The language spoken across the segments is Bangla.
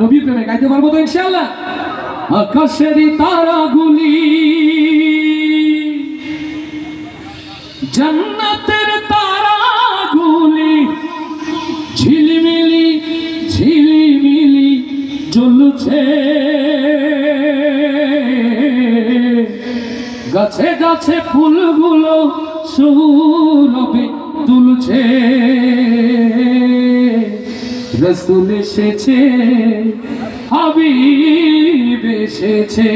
নবী প্রেমে গাইতে পারব তো ইনশাআল্লাহ? আকাশেরই তারাগুলি জান্নাতের তারাগুলি জ্বলছে। গাছে গাছে ফুলগুলো সৌরভে তুলছে। রসুল এসেছে হাবিব এসেছে।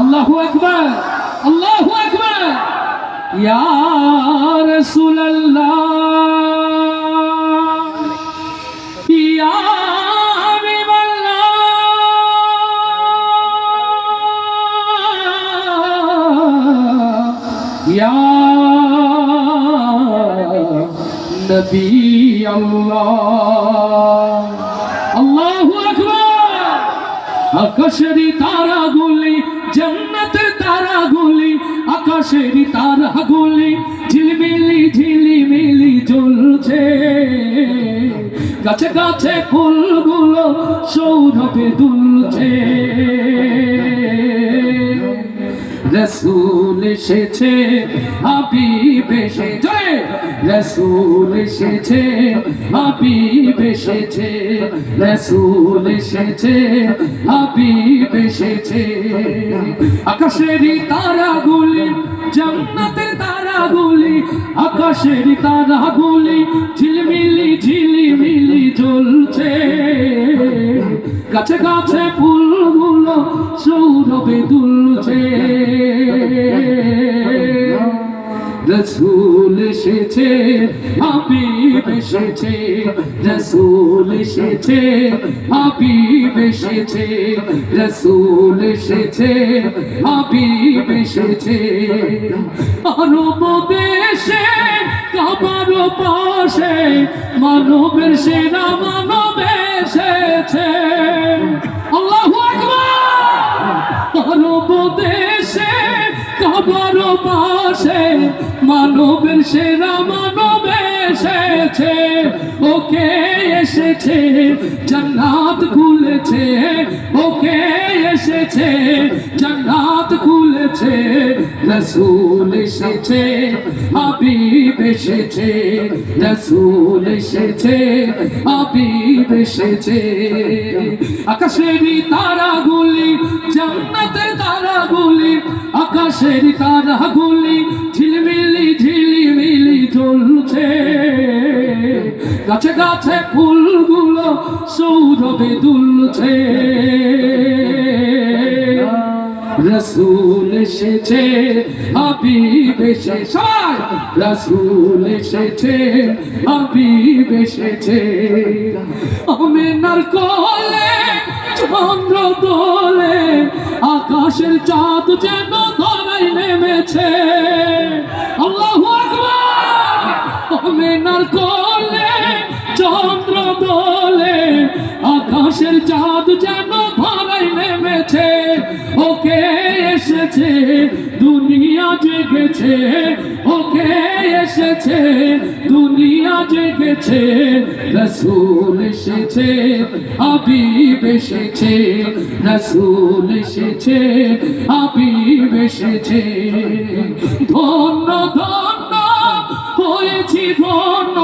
আল্লাহু আকবার আল্লাহু আকবার। ইয়া রাসূলুল্লাহ ইয়া হাবিবাল্লাহ ইয়া নবী। আল্লাহ আল্লাহু আকবার। আকাশেরই তারাগুলি, জান্নাতের তারাগুলি, আকাশেরই তারাগুলি, ঝিলমিলি, ঝিলিমিলি জ্বলছে। গাছে গাছে ফুলগুলো সৌরভে দুলছে। রসুল এসেছে, হাবিব এসেছে রসুল এসেছে, হাবিব এসেছে, রসুল এসেছে, হাবিব এসেছে। আকাশেরই তারাগুলি, জান্নাতের তারাগুলি আকাশেরই তারাগুলি ঝিলমিলি, ঝিলিমিলি জ্বলছে। গাছে গাছে ফুলগুলো সৌরভে দুলছে। রসুল এসেছে, হাবিব এসেছে, রসুল এসেছে, হাবিব এসেছে, রসুল এসেছে, হাবিব এসেছে। আরব দেশে কাবার পাশে, মানবের সেরা মানব এসেছে। আল্লাহু পাশে মানবের সেরা মানব এসেছে। ওকে এসেছে, জান্নাত খুলেছে, ওকে এসেছে, জান্নাত খুলেছে, রসুল এসেছে, হাবিব এসেছে, রসুল এসেছে, হাবিব এসেছে। আকাশেরই তারাগুলি, জান্নাতের তারাগুলি, আকাশের তারাগুলি, ঝিলমিলি গাছে গাছে ফুলগুলো সৌরভে দুলছে। রসুল এসেছে, হাবিব এসেছে। রসুল এসেছে, হাবিব এসেছে। আমেনার কোলে, চন্দ্র দোলে, আকাশের চাঁদ যেন ধরাই নেমেছে। আল্লাহু আকবার! আমেনার আকাশের চাঁদ যেন ধরাই নেমেছে, ওকে এসেছে, দুনিয়া জেগেছে, ওকে এসেছে, দুনিয়া জেগেছে, রসুল এসেছে, হাবিব এসেছে, রসুল এসেছে, হাবিব এসেছে। ধন্য ধন্য হয়েছি ধন্য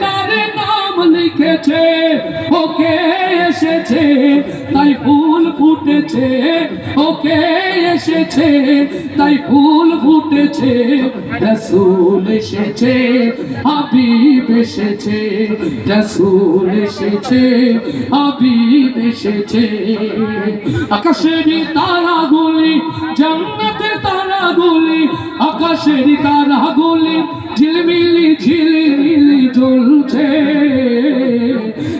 তার নাম লিখেছে, ওকে এসেছে, তাই ফুল ফুটেছে, ওকে এসেছে, তাই ফুল ফুটেছে, রসুল এসেছে, হাবিব এসেছে, রসুল এসেছে, হাবিব এসেছে। আকাশেরই তারাগুলি জান্নাতের তারাগুলি আকাশেরই তারাগুলি ঝিলমিলি ঝিলিমিলি জ্বলছে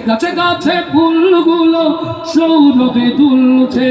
গাছে গাছে ফুলগুলো সৌরভে দুলছে।